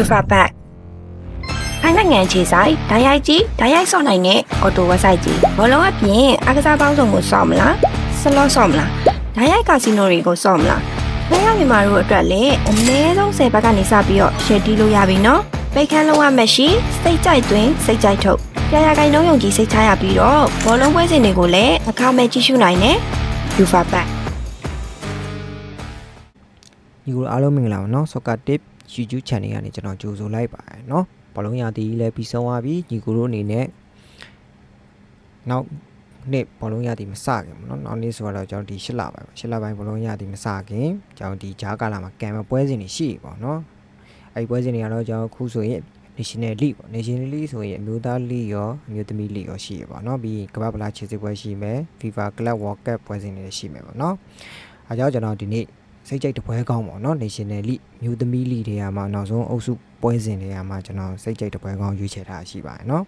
Ufa Bank ထိုင်းနိုင်ငံခြေဆိုင်ဓာရိုက်ကြီးဓာရိုက်ဆော့နိုင်တဲ့အော်တိုဝက်ဆိုက်ကြီးဘောလုံးအပြင်အကစားပေါင်းစုံကိုဆော့မလားဆလော့ဆော့မလားဓာရိုက်ကာစီနိုတွေကိုဆော့မလားထိုင်းမြန်မာတို့အတွက်လည်းအနည်းဆုံး10ဘက်ကနေစပြီးတော့ရှယ်တီးလို့ရပြီနော်ပိတ်ခန်းလုံးဝမရှိစိတ်ကြိုက်သွင်းစိတ်ကြိုက်ထုတ်ကြာရာကိုင်လုံးယုံကြည်စိတ်ချရပြီးတော့ဘောလုံးပွဲစဉ်တွေကိုလည်းအခမဲ့ကြည့်ရှုနိုင်တယ် Ufa Bank ဒီလိုအားလုံးမင်္ဂလာပါနော် Soccer Tip YouTube Channel ကနေကျွန်တော်ကြိုဆိုလိုက်ပါတယ်เนาะဘလုံးရာသီလည်းပြီးဆုံးသွားပြီညီကိုတို့အနေနဲ့နောက်နေ့ဘလုံးရာသီမစခင်ပေါ့เนาะနောက်နေ့ဆိုတော့ကျွန်တော်ဒီ၈လပိုင်း၈လပိုင်းဘလုံးရာသီမစခင်ကျွန်တော်ဒီဂျားကာလာမှာကံမပွဲစဉ်တွေရှိပေါ့เนาะအဲ့ဒီပွဲစဉ်တွေကတော့ကျွန်တော်ခုဆိုရင် National League ပေါ့ National League ဆိုရင်အမျိုးသား League ရောအမျိုးသမီး League ရောရှိရပါတော့เนาะပြီးကမ္ဘာ့ဖလားခြေစစ်ပွဲရှိမယ် FIFA Club World Cup ပွဲစဉ်တွေရှိမယ်ပေါ့เนาะအားကြောင့်ကျွန်တော်ဒီနေ့ စိတ်ကြိုက်တပွဲကောင်းပေါ့နော် National League မြို့သမီး League တွေကမှနောက်ဆုံးအုပ်စုပွဲစဉ်တွေကမှကျွန်တော်စိတ်ကြိုက်တပွဲကောင်းရွေးချယ်ထားရှိပါတယ်နော်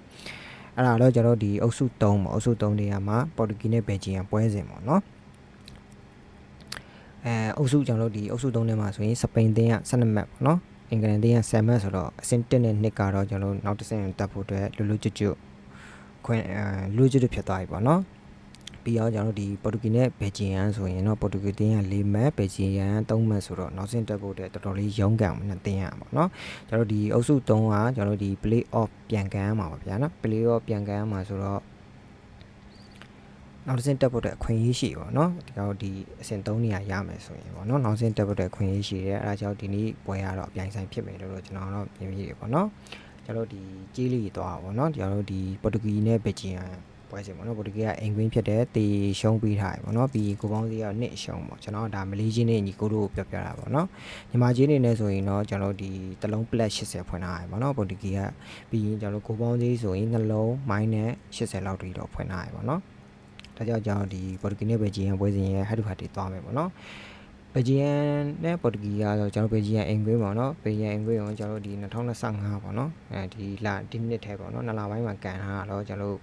အဲ့ဒါတော့ကျွန်တော်ဒီအုပ်စု3ပေါ့အုပ်စု3တွေကမှပေါ်တူဂီနဲ့ဘယ်ဂျီယံပွဲစဉ်ပေါ့နော်အဲအုပ်စုကျွန်တော်တို့ဒီအုပ်စု3ထဲမှာဆိုရင်စပိန်တင်းက12မှတ်ပေါ့နော်အင်္ဂလန်တင်းက7မှတ်ဆိုတော့အဆင့်1နဲ့2ကတော့ကျွန်တော်တို့နောက်တစ်ဆင့်တက်ဖို့အတွက်လူလူကျွတ်ကျွတ်ခွင့်လူကျွတ်ကျွတ်ဖြစ်သွားပြီပေါ့နော် ပြီးအောင်ကျွန်တော်တို့ဒီပေါ်တူဂီနဲ့ဘယ်ဂျီယန်ဆိုရင်တော့ပေါ်တူဂီတင်းက၄မက်ဘယ်ဂျီယန်3မက်ဆိုတော့နောက်ဆင့်တက်ဖို့တဲ့တော်တော်လေးရုန်းကန်အောင်နဲ့တင်းရပါတော့ကျွန်တော်တို့ဒီအုပ်စု3ကကျွန်တော်တို့ဒီ play off ပြန်ကန်အောင်ပါဗျာနော် play off ပြန်ကန်အောင်ပါဆိုတော့နောက်တစ်ဆင့်တက်ဖို့တဲ့အခွင့်အရေးရှိပါတော့ဒီကောင်ဒီအဆင့်3နေရာရမယ်ဆိုရင်ပေါ့နော်နောက်ဆင့်တက်ဖို့တဲ့အခွင့်အရေးရှိတယ်အဲဒါကြောင့်ဒီနေ့ပွဲရတော့အပြိုင်ဆိုင်ဖြစ်မယ်လို့တော့ကျွန်တော်တော့မြင်မိတယ်ပေါ့နော်ကျွန်တော်တို့ဒီကြေးလေးသွားပါပေါ့နော်ကျွန်တော်တို့ဒီပေါ်တူဂီနဲ့ဘယ်ဂျီယန် ပွဲစဉ်ပေါ့နော်ပေါ်တူဂီကအိမ်ကွင်းဖြစ်တဲ့တေရှုံးပေးထားတယ်ပေါ့နော်ပြီးကိုပေါင်းစီကနှစ်ရှုံးပေါ့ကျွန်တော်ဒါမလေးချင်းနဲ့ညီကိုတို့ကိုပြောပြတာပေါ့နော်ညီမချင်းနေနဲ့ဆိုရင်တော့ကျွန်တော်ဒီတလုံး plus 80ဖွင့်ထားတယ်ပေါ့နော်ပေါ်တူဂီကပြီးရင်ကျွန်တော်ကိုပေါင်းစီဆိုရင်နှလုံး minus 80လောက်တိတော့ဖွင့်ထားတယ်ပေါ့နော်ဒါကြောင့်ကျွန်တော်ဒီပေါ်တူဂီနဲ့ဘယ်ဂျီယန်ပွဲစဉ်ရဲ့ဟတ်တူဟတ်တွေသွားမယ်ပေါ့နော်ဘယ်ဂျီယန်နဲ့ပေါ်တူဂီကတော့ကျွန်တော်ဘယ်ဂျီယန်အင်ကွင်းပေါ့နော်ဘယ်ဂျီယန်အင်ကွင်းကိုကျွန်တော်ဒီ2025ပေါ့နော်အဲဒီလဒီနှစ်ထဲပေါ့နော်နှစ်လပိုင်းမှာကန်ထားတော့ကျွန်တော်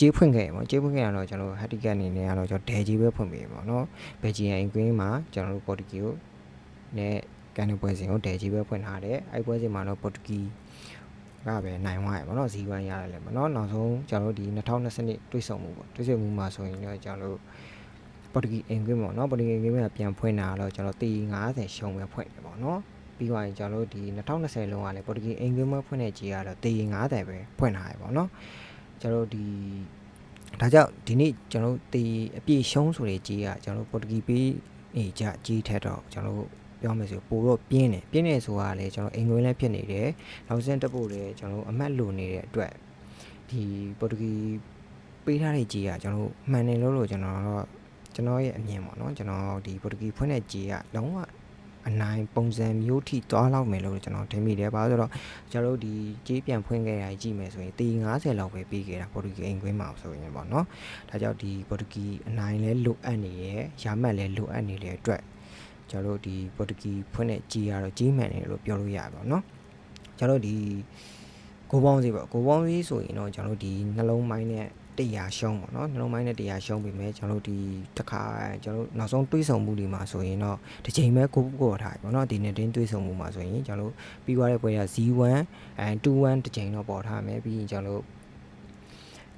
ကြေးဖွင့်ခဲ့ပေါ့ကြေးဖွင့်ခဲ့ရတော့ကျွန်တော်ဟတ်တီကတ်အနေနဲ့ကတော့ကျွန်တော်ဒဲကြေးပဲဖွင့်ပေးပေါ့နော်ဘယ်ဂျီယန်အင်ကွင်းမှာကျွန်တော်တို့ပေါ်တူဂီကိုနဲ့ကန်တဲ့ပွဲစဉ်ကိုဒဲကြေးပဲဖွင့်ထားတယ်အဲ့ပွဲစဉ်မှာတော့ပေါ်တူဂီကပဲနိုင်သွားရပါတော့ Z1 ရတယ်လေပေါ့နော်နောက်ဆုံးကျွန်တော်တို့ဒီ2020တွေ့ဆုံမှုပေါ့တွေ့ဆုံမှုမှာဆိုရင်တော့ကျွန်တော်တို့ပေါ်တူဂီအင်ကွင်းပေါ့နော်ပေါ်တူဂီအင်ကွင်းကပြန်ဖွင့်တာတော့ကျွန်တော်တီ90ရှုံပဲဖွင့်တယ်ပေါ့နော်ပြီးသွားရင်ကျွန်တော်တို့ဒီ2020လုံးကလည်းပေါ်တူဂီအင်ကွင်းမှာဖွင့်တဲ့ကြီးကတော့တီ90ပဲဖွင့်ထားရပေါ့နော် ကျွန်တော်တို့ဒီဒါကြောင့်ဒီနေ့ကျွန်တော်တို့တီအပြည့်ရှုံးဆိုတဲ့ကြီးကကျွန်တော်တို့ပေါ်တူဂီပေးနေကြကြီးထက်တော့ကျွန်တော်တို့ပြောမယ်ဆိုပိုတော့ပြင်းတယ်ပြင်းနေဆိုတာကလည်းကျွန်တော်အင်္ဂလိပ်လည်းဖြစ်နေတယ်နောက်စင်းတက်ဖို့လည်းကျွန်တော်အမတ်လိုနေတဲ့အတွက်ဒီပေါ်တူဂီပေးထားတဲ့ကြီးကကျွန်တော်မှန်တယ်လို့လို့ကျွန်တော်တော့ကျွန်တော်ရဲ့အမြင်ပေါ့နော်ကျွန်တော်ဒီပေါ်တူဂီဖွင့်တဲ့ကြီးကလုံးဝ အနိုင်ပုံစံမျိုးထိသွားလောက်မယ်လို့ကျွန်တော်ထင်မိတယ်။ဘာလို့ဆိုတော့ကျွန်တော်တို့ဒီကြေးပြန်ဖွင့်ခဲ့တာကြီးကြည့်မယ်ဆိုရင်တေး90လောက်ပဲပေးခဲ့တာပေါ်တူဂီအိမ်ကွင်းမှာဆိုရင်ပေါ့နော်။ဒါကြောင့်ဒီပေါ်တူဂီအနိုင်လဲလိုအပ်နေရဲ့ရာမှတ်လဲလိုအပ်နေတဲ့အတွက်ကျွန်တော်တို့ဒီပေါ်တူဂီဖွင့်တဲ့ကြီးကတော့ကြီးမှန်တယ်လို့ပြောလို့ရပါတော့နော်။ကျွန်တော်တို့ဒီကိုပေါင်းစီပေါ့ကိုပေါင်းစီဆိုရင်တော့ကျွန်တော်တို့ဒီနှလုံးပိုင်းနဲ့ တရားရှုံးပေါ့နော်နှလုံးပိုင်းနဲ့တရားရှုံးပြီမဲ့ကျွန်တော်တို့ဒီတစ်ခါကျွန်တော်တို့နောက်ဆုံးတွေးဆောင်မှုတွေမှာဆိုရင်တော့တစ်ချိန်ပဲကိုကိုထားပေါ့နော်ဒီနေ့တင်းတွေးဆောင်မှုမှာဆိုရင်ကျွန်တော်တို့ပြီးသွားတဲ့ပွဲက Z1 21တစ်ချိန်တော့ပေါ်ထားမယ်ပြီးရင်ကျွန်တော်တို့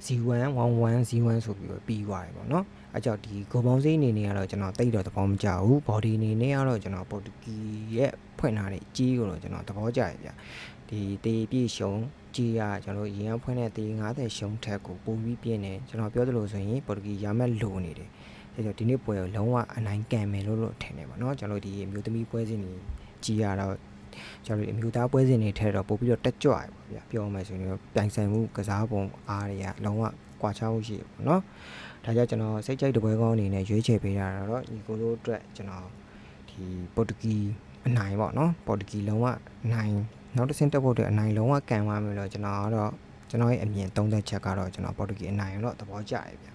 Z1 11 Z1 ဆိုပြီးတော့ပြီးသွားတယ်ပေါ့နော်အဲကြောင့်ဒီဂိုပေါင်းစည်းအနေနဲ့ကတော့ကျွန်တော်တိတ်တော့သဘောမကျဘူး body အနေနဲ့ကတော့ကျွန်တော်ပေါ်တူဂီရဲ့ဖွင့်ထားတဲ့ကြီးကိုတော့ကျွန်တော်သဘောကျရပြဒီတေးပြေရှုံး ကြီးကကျွန်တော်ရင်းရဖွင့်တဲ့တေး90ရှုံထက်ကိုပိုပြီးပြင်းတယ်ကျွန်တော်ပြောသလိုဆိုရင်ပေါ်တူဂီရမဲ့လိုနေတယ်အဲကြောင့်ဒီနေ့ပွဲကိုလုံးဝအနိုင်ကန်မယ်လို့လို့ထင်တယ်ပေါ့နော်ကျွန်တော်ဒီအမျိုးသမီးပွဲစဉ်ကြီးကြီးရတော့ကျွန်တော်ဒီအမျိုးသားပွဲစဉ်တွေထဲတော့ပို့ပြီးတော့တက်ကြွရပါဗျပြောမယ်ဆိုရင်ပြိုင်ဆိုင်မှုကစားပုံအားတွေကလုံးဝကွာခြားမှုရှိတယ်ပေါ့နော်ဒါကြောင့်ကျွန်တော်စိတ်ကြိုက်တပွဲကောင်းအနေနဲ့ရွေးချယ်ပေးရတာတော့ညီကိုတို့အတွက်ကျွန်တော်ဒီပေါ်တူဂီအနိုင်ပေါ့နော်ပေါ်တူဂီလုံးဝအနိုင် နောက်တစ်ဆင့်တက်ဖို့အတွက်အနိုင်လုံးဝကန်သွားမယ်လို့ကျွန်တော်ကတော့ကျွန်တော်ရဲ့အမြင်သုံးသက်ချက်ကတော့ကျွန်တော်ပေါ်တူဂီအနိုင်တော့သဘောကျရဲ့ဗျ